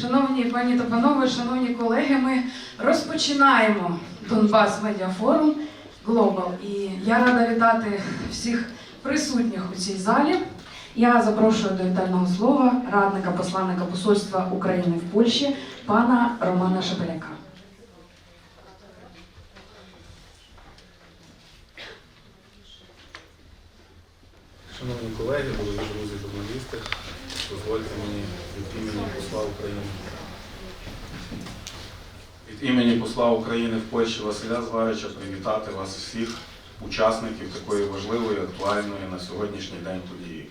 Шановні пані та панове, шановні колеги, ми розпочинаємо Донбас Медіа Форум Глобал. І я рада вітати всіх присутніх у цій залі. Я запрошую до вітального слова радника посланника Посольства України в Польщі пана Романа Шепеляка. Шановні колеги, дорогі друзі, журналісти, дозвольте мені від імені посла України. Від імені посла України в Польщі Василя Зварича привітати вас всіх, учасників такої важливої, актуальної на сьогоднішній день події.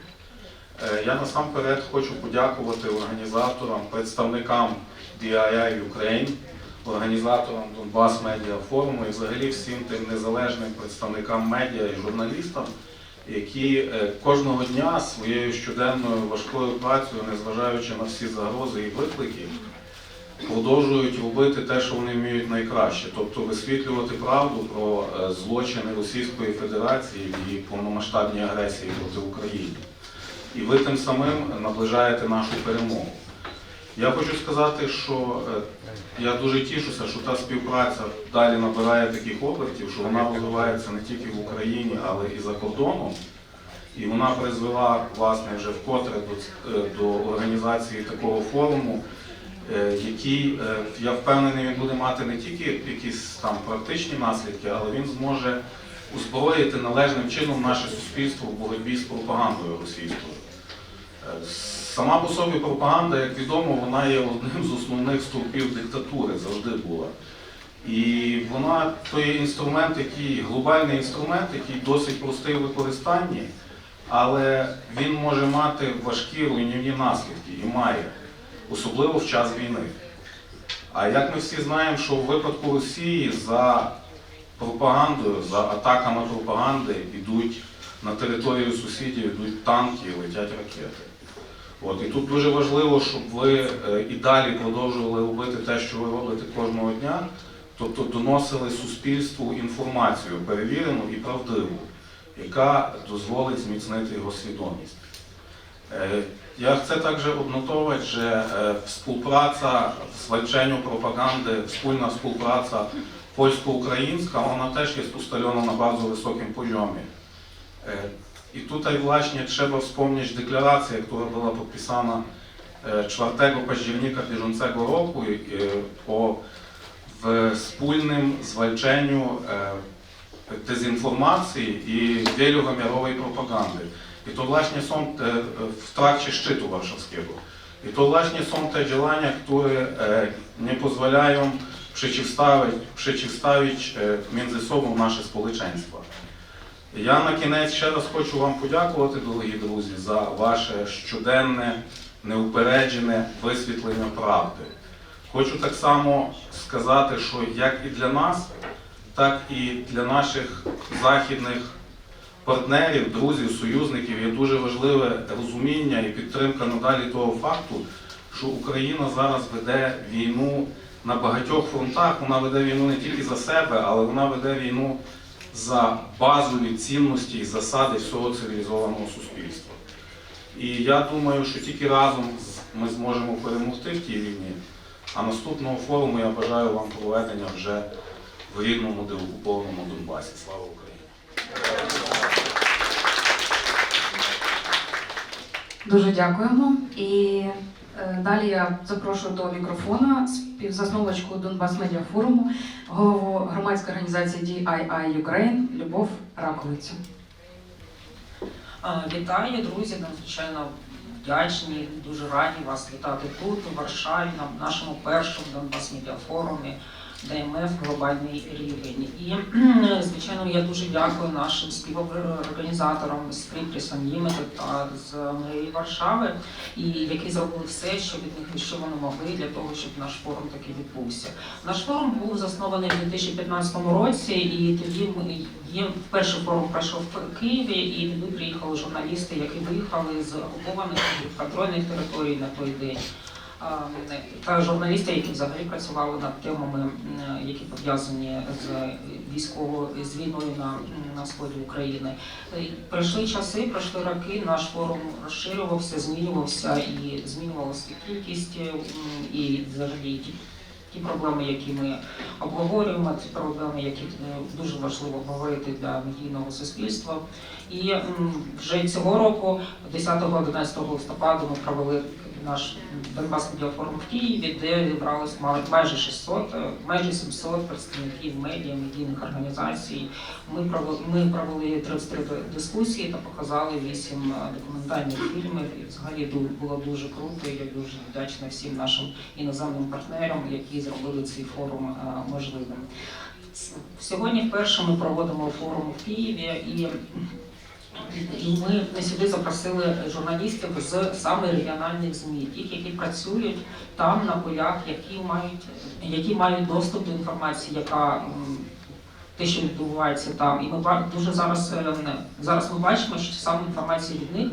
Е, Я насамперед хочу подякувати організаторам, представникам DII Ukraine, організаторам Донбас Медіа Форуму і взагалі всім тим незалежним представникам медіа і журналістам, які е, кожного дня своєю щоденною важкою працею, незважаючи на всі загрози і виклики, продовжують робити те, що вони вміють найкраще, тобто висвітлювати правду про е, злочини Російської Федерації і повномасштабній агресії проти України. І ви тим самим наближаєте нашу перемогу. Я хочу сказати, що е, я дуже тішуся, що та співпраця далі набирає таких обертів, що вона розвивається не тільки в Україні, але і за кордоном. І вона призвела власне вже вкотре до, е, до організації такого форуму, е, який, я впевнений, він буде мати не тільки якісь там практичні наслідки, але він зможе озброїти належним чином наше суспільство в боротьбі з пропагандою російською. Сама по собі пропаганда, як відомо, вона є одним з основних стовпів диктатури, завжди була. І вона то є інструмент, який глобальний інструмент, який досить простий в використанні, але він може мати важкі руйнівні наслідки і має, особливо в час війни. А як ми всі знаємо, що в випадку Росії за пропагандою, за атаками пропаганди йдуть на територію сусідів, йдуть танки, летять ракети. От, і тут дуже важливо, щоб ви е, і далі продовжували робити те, що ви робите кожного дня, тобто доносили суспільству інформацію перевірену і правдиву, яка дозволить зміцнити його свідомість. Е, Я także odnotować, że e, współpraca w zwalczeniu propagandy, wspólna współpraca polsko-ukraińska, ona też jest ustalona na bardzo wysokim poziomie. E, Właśnie trzeba wspomnieć deklarację, która była podpisana e, 4 października bieżącego roku e, o wspólnym zwalczeniu e, dezinformacji i wielowymiarowej propagandy. I to właśnie są te, e, w trakcie szczytu warszawskiego. I to właśnie są te działania, które e, nie pozwalają przeciwstawić, przeciwstawić e, między sobą nasze społeczeństwa. Я на кінець ще раз хочу вам подякувати, дорогі друзі, за ваше щоденне, неупереджене висвітлення правди. Хочу так само сказати, що як і для нас, так і для наших західних партнерів, друзів, союзників є дуже важливе розуміння і підтримка надалі того факту, що Україна зараз веде війну на багатьох фронтах. Вона веде війну не тільки за себе, але вона веде війну за базові цінності і засади всього цивілізованого суспільства. І я думаю, що тільки разом ми зможемо перемогти в тій війні. А наступного форуму я бажаю вам проведення вже в рідному деокупованому Донбасі. Слава Україні! Дуже дякуємо. І далі я запрошую до мікрофона співзасновочку Донбас Медіа Форуму, голову громадської організації DII Ukraine Любов Раковицю. Вітаю, друзі! Надзвичайно вдячні, дуже раді вас вітати тут, у Варшаві, на нашому першому Донбас Медіа ДМФ Глобальний рівень. І звичайно, я дуже дякую нашим співорганізаторам з Припрісом Limited та з мерії Варшави, і які зробили все, що від них що вони могли для того, щоб наш форум таки відбувся. Наш форум був заснований в 2015 році, і тоді ми є перший форум пройшов в Києві, і туди приїхали журналісти, які виїхали з окупованих контрольних територій на той день. Е, та журналісти, які взагалі працювали над темами, які пов'язані з військовою з війною на, на сході України. Е, Пройшли часи, пройшли роки. Наш форум розширювався, змінювався і змінювалася кількість і взагалі ті, проблеми, які ми обговорюємо, ті проблеми, які е, дуже важливо обговорити для медійного суспільства. І вже цього року, 10-11 листопада, ми провели наш Донбас Медіафорум в Києві, де зібралось май- майже 600, е, майже 700 представників медіа, медійних організацій. Ми провели, ми провели 33 дискусії та показали 8 документальних фільмів. І взагалі було дуже круто. Я дуже вдячна всім нашим іноземним партнерам, які зробили цей форум е, можливим. Сьогодні вперше ми проводимо форум в Києві і і ми сюди запросили журналістів з саме регіональних ЗМІ, тих, які працюють там на полях, які мають, які мають доступ до інформації, яка те, що відбувається там. І ми дуже зараз е, зараз ми бачимо, що саме інформація від них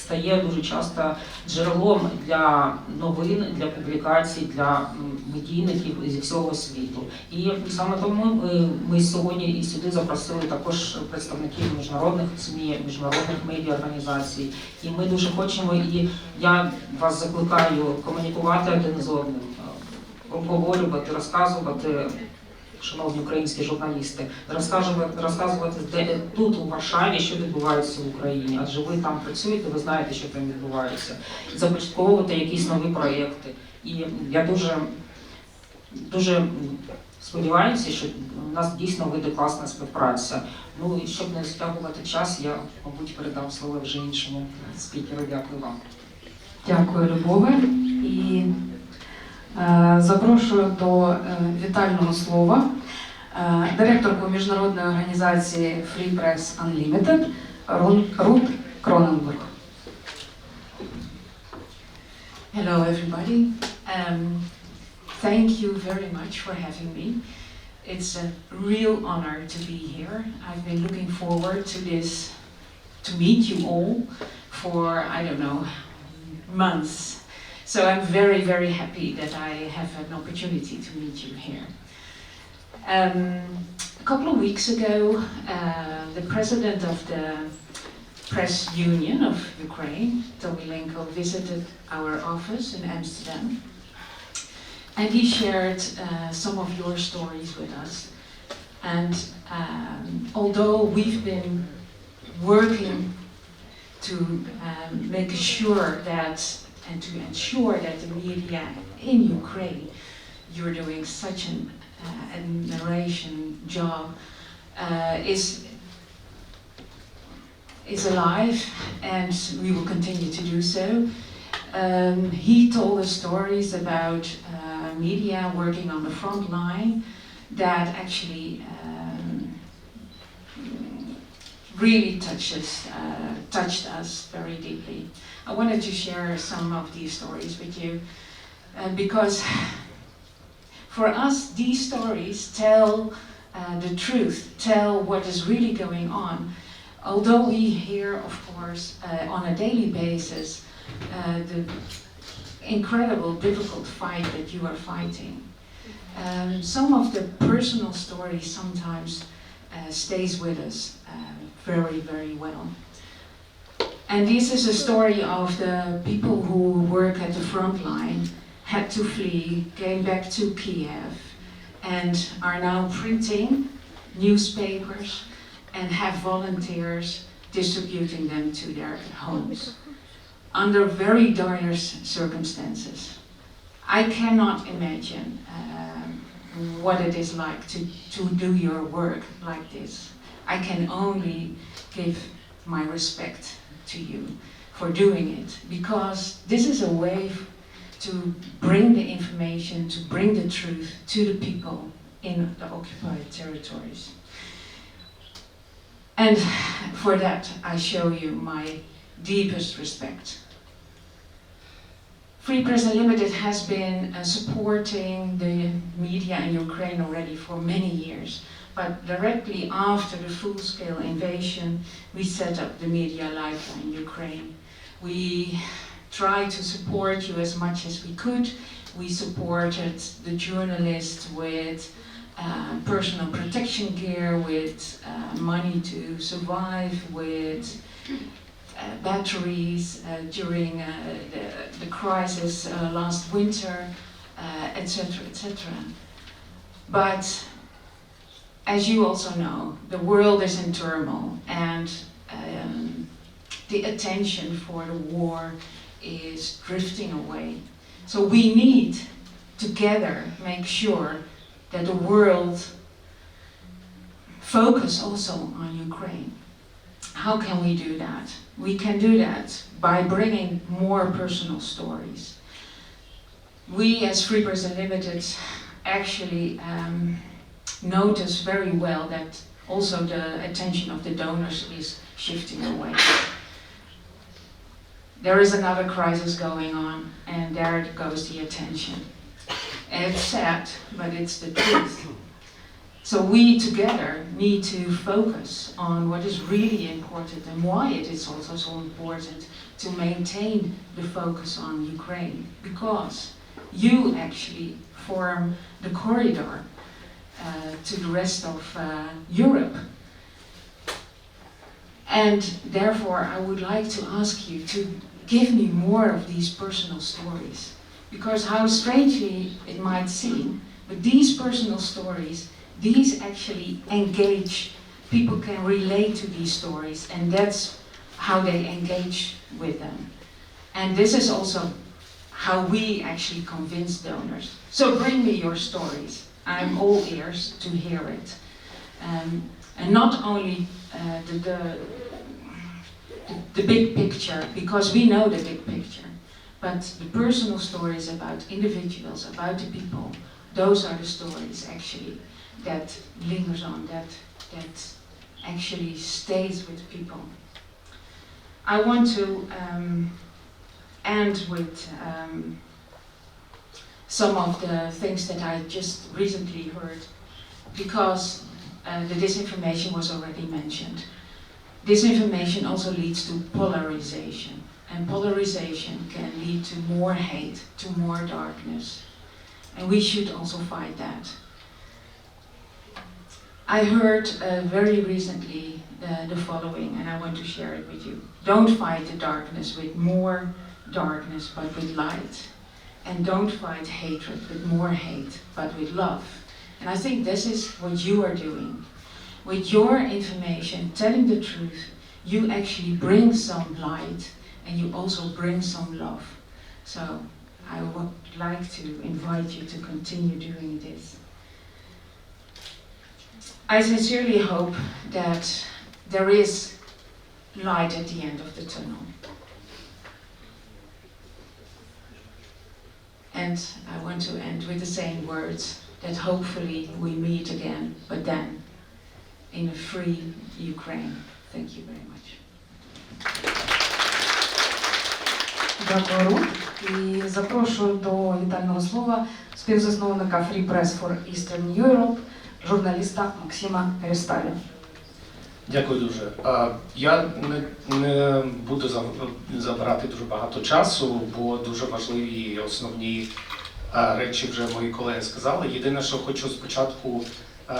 стає дуже часто джерелом для новин, для публікацій, для медійників зі всього світу. І саме тому е, ми сьогодні і сюди запросили також представників міжнародних ЗМІ, міжнародних медіаорганізацій. І ми дуже хочемо, і я вас закликаю комунікувати один з одним, е, обговорювати, розказувати. Шановні українські журналісти, розказувати, розказувати де тут у Варшаві, що відбувається в Україні, адже ви там працюєте, ви знаєте, що там відбувається, започатковувати якісь нові проєкти. І я дуже дуже сподіваюся, що у нас дійсно вийде класна співпраця. Ну і щоб не стягувати час, я мабуть передам слово вже іншому спікеру. Дякую вам. Дякую, Любове. І запрошую до е, вітального слова е, директорку міжнародної організації Free Press Unlimited Рун- Рут Кроненбург. Hello, everybody. Um, thank you very much for having me. It's a real honor to be here. I've been looking forward to this, to meet you all for, I don't know, months. So I'm very, very happy that I have an opportunity to meet you here. Um, a couple of weeks ago, uh, the president of the press union of Ukraine, Tomilenko, visited our office in Amsterdam. And he shared uh, some of your stories with us. And um, although we've been working to um, make sure that and to ensure that the media in Ukraine, you're doing such an uh, admiration job, uh, is is alive, and we will continue to do so. Um, he told us stories about uh, media working on the front line that actually um, really touches, uh, touched us very deeply. I wanted to share some of these stories with you uh, because for us, these stories tell uh, the truth, tell what is really going on although we hear, of course, uh, on a daily basis, uh, the incredible, difficult fight that you are fighting, um, some of the personal stories sometimes uh, stays with us uh, very, very well. And this is a story of the people who work at the front line, had to flee, came back to Kiev, and are now printing newspapers and have volunteers distributing them to their homes under very dire circumstances. I cannot imagine um, what it is like to, to do your work like this. I can only give my respect to you for doing it because this is a way to bring the information, to bring the truth to the people in the occupied territories. And for that, I show you my deepest respect. Free Press Unlimited has been uh, supporting the media in Ukraine already for many years. But directly after the full-scale invasion, we set up the Media Lifeline in Ukraine. We try to support you as much as we could. We supported the journalists with uh, personal protection gear, with uh, money to survive, with uh, batteries uh, during uh, the, the crisis uh, last winter, etc., etc. But as you also know, the world is in turmoil, and um, the attention for the war is drifting away. So we need together make sure that the world focus also on Ukraine. How can we do that? We can do that by bringing more personal stories. We as Free Press Unlimited actually um, notice very well that also the attention of the donors is shifting away. There is another crisis going on, and there goes the attention. And it's sad, but it's the truth. So we together need to focus on what is really important and why it is also so important to maintain the focus on Ukraine. Because you actually form the corridor to the rest of uh, Europe. And therefore, I would like to ask you to give me more of these personal stories. Because how strangely it might seem, but these personal stories, these actually engage. People can relate to these stories, and that's how they engage with them. And this is also how we actually convince donors. So bring me your stories. I'm all ears to hear it. Um, and not only uh, the, the, the big picture, because we know the big picture, but the personal stories about individuals, about the people, those are the stories actually that lingers on, that, that actually stays with people. I want to um, end with um, some of the things that I just recently heard, because uh, the disinformation was already mentioned. Disinformation also leads to polarization, and polarization can lead to more hate, to more darkness, and we should also fight that. I heard uh, very recently uh, the following, and I want to share it with you. Don't fight the darkness with more darkness, but with light. And don't fight hatred with more hate, but with love. And I think this is what you are doing. With your information, telling the truth, you actually bring some light and you also bring some love. So I would like to invite you to continue doing this. I sincerely hope that there is light at the end of the tunnel. And I want to end with the same words that hopefully we meet again, but then in a free Ukraine. Thank you very much. Дякую, Рут. І запрошую до вітального слова співзасновника Free Press for Eastern Europe, журналіста Максима Пересталя. Дякую дуже. Я не, не буду за- забирати дуже багато часу, бо дуже важливі основні речі вже мої колеги сказали. Єдине, що хочу спочатку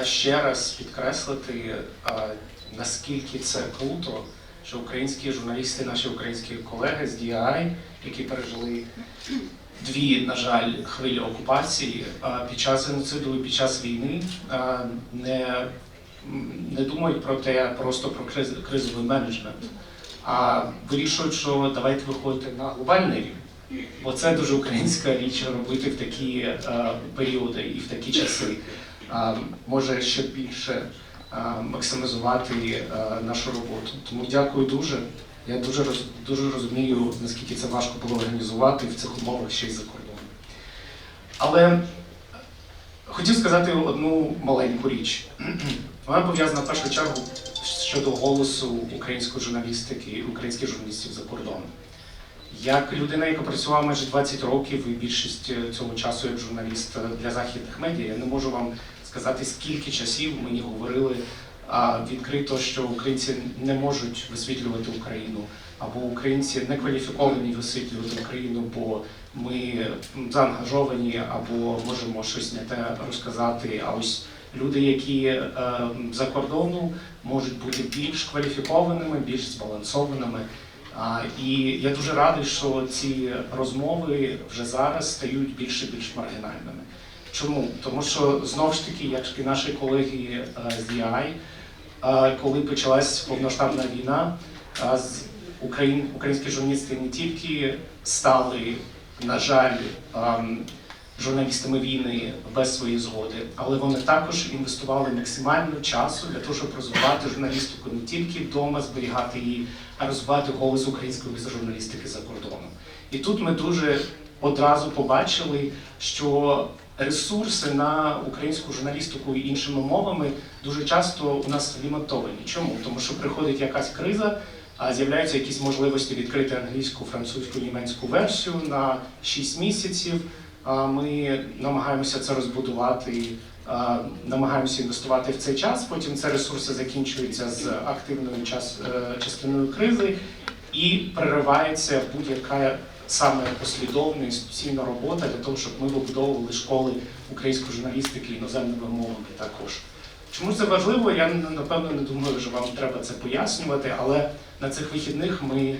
ще раз підкреслити, наскільки це круто, що українські журналісти, наші українські колеги з DI, які пережили дві, на жаль, хвилі окупації під час геноциду і під час війни, не не думають про те, просто про криз, кризовий менеджмент, а вирішують, що давайте виходити на глобальний рівень. Бо це дуже українська річ робити в такі е, періоди і в такі часи. Е, може ще більше е, максимізувати е, нашу роботу. Тому дякую дуже. Я дуже роз, дуже розумію, наскільки це важко було організувати в цих умовах ще й за кордоном. Але хотів сказати одну маленьку річ. Вона пов'язана в першу чергу щодо голосу української журналістики українських журналістів за кордоном. Як людина, яка працювала майже 20 років і більшість цього часу як журналіст для західних медіа, я не можу вам сказати, скільки часів мені говорили відкрито, що українці не можуть висвітлювати Україну, або українці не кваліфіковані висвітлювати Україну, бо ми заангажовані або можемо щось не те розказати. А ось люди, які е, за кордону можуть бути більш кваліфікованими, більш збалансованими. А, і я дуже радий, що ці розмови вже зараз стають більше більш маргінальними. Чому? Тому що знову ж таки, як і наші колеги е, з DI, е, коли почалась повноштабна війна, е, з Україн, українські журналісти не тільки стали, на жаль, ем, журналістами війни без своєї згоди, але вони також інвестували максимально часу для того, щоб розвивати журналістику не тільки вдома, зберігати її, а розвивати голос української журналістики за кордоном. І тут ми дуже одразу побачили, що ресурси на українську журналістику і іншими мовами дуже часто у нас лімітовані. Чому? Тому що приходить якась криза, а з'являються якісь можливості відкрити англійську, французьку, німецьку версію на 6 місяців. Ми намагаємося це розбудувати, намагаємося інвестувати в цей час. Потім ці ресурси закінчуються з активною час, е, частиною кризи і переривається будь-яка саме послідовна інституційна робота для того, щоб ми вибудовували школи української журналістики іноземними мовами також. Чому це важливо? Я напевно не думаю, що вам треба це пояснювати, але на цих вихідних ми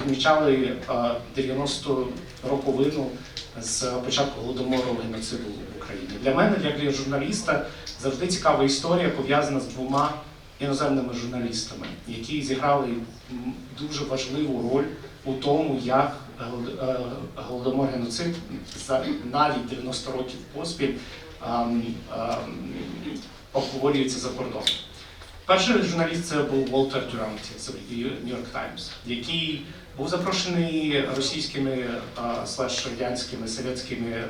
відмічали а, 90 роковину з початку голодомору геноциду в Україні. Для мене, як для журналіста, завжди цікава історія пов'язана з двома іноземними журналістами, які зіграли дуже важливу роль у тому, як е, голодомор геноцид за навіть 90 років поспіль обговорюється за кордоном. Перший журналіст це був Волтер Дюранті з Нью-Йорк Таймс, який був запрошений російськими а, слеш радянськими совєтськими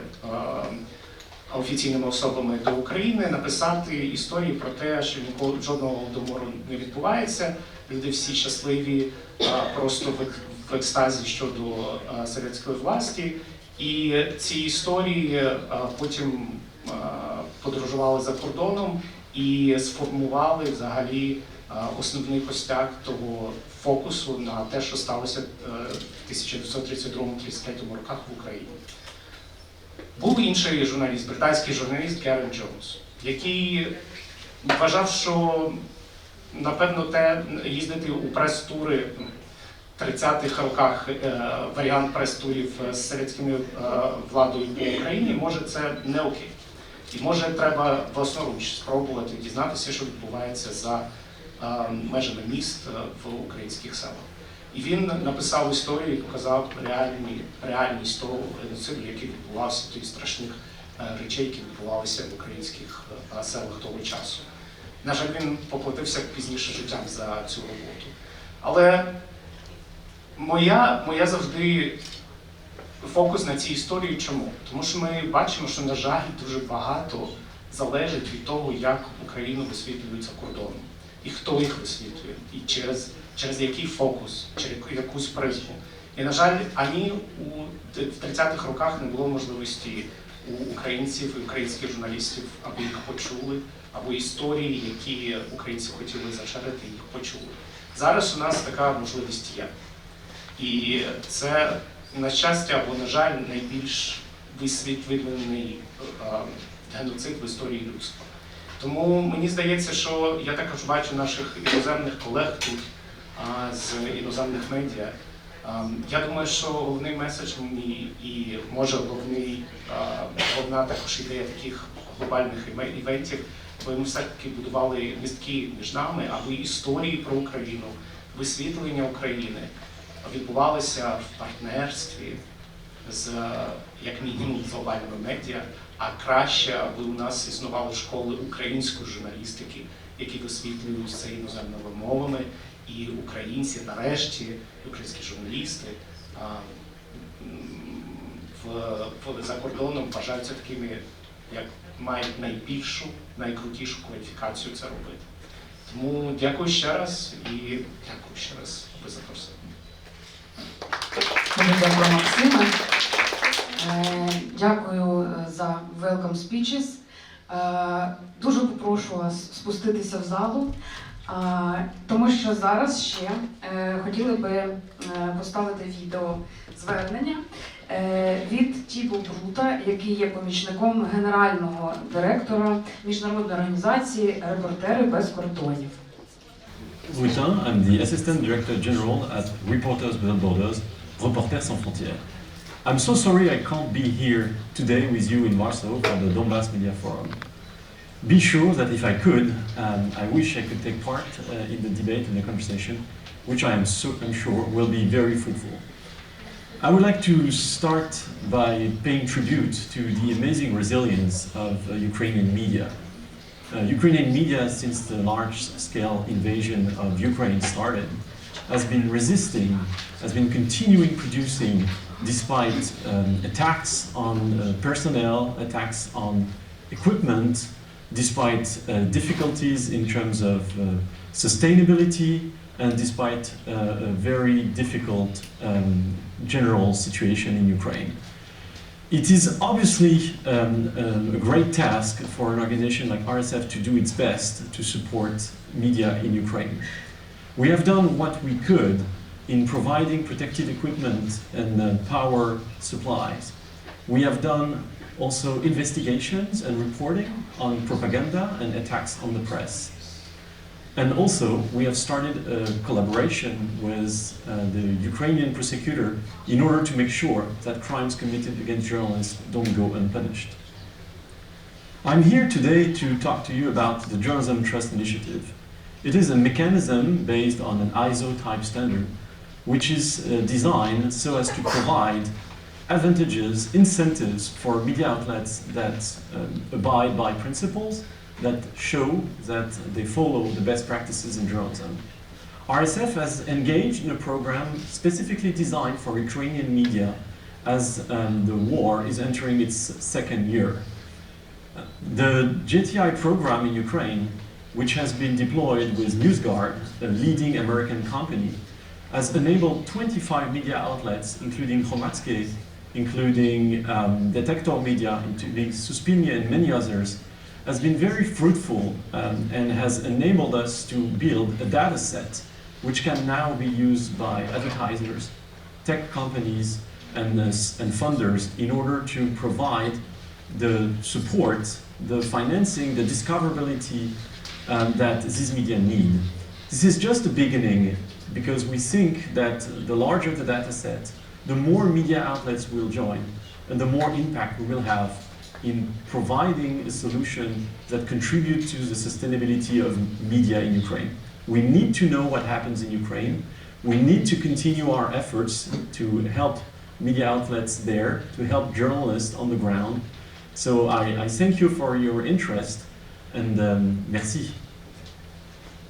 офіційними особами до України написати історії про те, що ніколи жодного голодомору не відбувається. Люди всі щасливі, просто в, екстазі щодо а, совєтської власті. І ці історії потім подорожували за кордоном і сформували взагалі основний костяк того фокусу на те, що сталося е, в 1932-33 роках в Україні. Був інший журналіст, британський журналіст Герен Джонс, який вважав, що напевно те їздити у прес-тури в 30-х роках е, варіант прес-турів з совєтськими е, владою в Україні, може це не окей. І може треба власноруч спробувати дізнатися, що відбувається за межами міст е, в українських селах. І він написав історію і показав реальні, реальність того геноциду, який відбувався, тих страшних е, речей, які відбувалися в українських е, селах того часу. На жаль, він поплатився пізніше життям за цю роботу. Але моя, моя завжди фокус на цій історії чому? Тому що ми бачимо, що, на жаль, дуже багато залежить від того, як Україну висвітлюють за. І хто їх висвітлює, і через, через який фокус, через якусь призму. І, на жаль, ані у в 30-х роках не було можливості у українців і українських журналістів, аби їх почули, або історії, які українці хотіли зачерити, їх почули. Зараз у нас така можливість є. І це, на щастя або, на жаль, найбільш висвітлений геноцид в історії людства. Тому мені здається, що я також бачу наших іноземних колег тут з іноземних медіа. Я думаю, що головний меседж мені і може головний, головна також ідея таких глобальних івентів, бо ми все-таки будували містки між нами, аби історії про Україну, висвітлення України відбувалися в партнерстві з як мінімум глобальними медіа, а краще, аби у нас існували школи української журналістики, які висвітлюють це іноземними мовами, і українці, нарешті, українські журналісти в, в за кордоном вважаються такими, як мають найбільшу, найкрутішу кваліфікацію це робити. Тому дякую ще раз і дякую ще раз за запросили. Дякую, Максиме. Е, Дякую е, за welcome speeches. Е, Дуже попрошу вас спуститися в залу. Тому що зараз ще хотіли би поставити відео звернення від Тібо Брута, який є помічником генерального директора міжнародної організації Репортери без кордонів. Brutin, I'm the Assistant Director General at Reporters Without Borders, Reporters Sans Frontières. I'm so sorry I can't be here today with you in Warsaw for the Donbass Media Forum. Be sure that if I could, um, I wish I could take part uh, in the debate and the conversation, which I am certain sure will be very fruitful. I would like to start by paying tribute to the amazing resilience of uh, Ukrainian media. Uh, Ukrainian media, since the large-scale invasion of Ukraine started, has been resisting, has been continuing producing despite um, attacks on uh, personnel, attacks on equipment, despite uh, difficulties in terms of uh, sustainability, and despite uh, a very difficult um, general situation in Ukraine. It is obviously um, um, a great task for an organization like RSF to do its best to support media in Ukraine. We have done what we could in providing protective equipment and uh, power supplies. We have done also investigations and reporting on propaganda and attacks on the press. And also, we have started a collaboration with uh, the Ukrainian prosecutor in order to make sure that crimes committed against journalists don't go unpunished. I'm here today to talk to you about the Journalism Trust Initiative. It is a mechanism based on an ISO type standard, which is uh, designed so as to provide advantages, incentives for media outlets that um, abide by principles that show that they follow the best practices in journalism. RSF has engaged in a program specifically designed for Ukrainian media as um, the war is entering its second year. Uh, The JTI program in Ukraine, which has been deployed with NewsGuard, a leading American company, has enabled 25 media outlets, including Chromatske, including um, Detector Media, including Suspinia and many others, has been very fruitful um, and has enabled us to build a data set which can now be used by advertisers, tech companies, and, uh, and funders in order to provide the support, the financing, the discoverability um, that these media need. This is just the beginning because we think that the larger the data set, the more media outlets will join and the more impact we will have in providing a solution that contributes to the sustainability of media in Ukraine. We need to know what happens in Ukraine. We need to continue our efforts to help media outlets there, to help journalists on the ground. So I, I thank you for your interest and um, merci.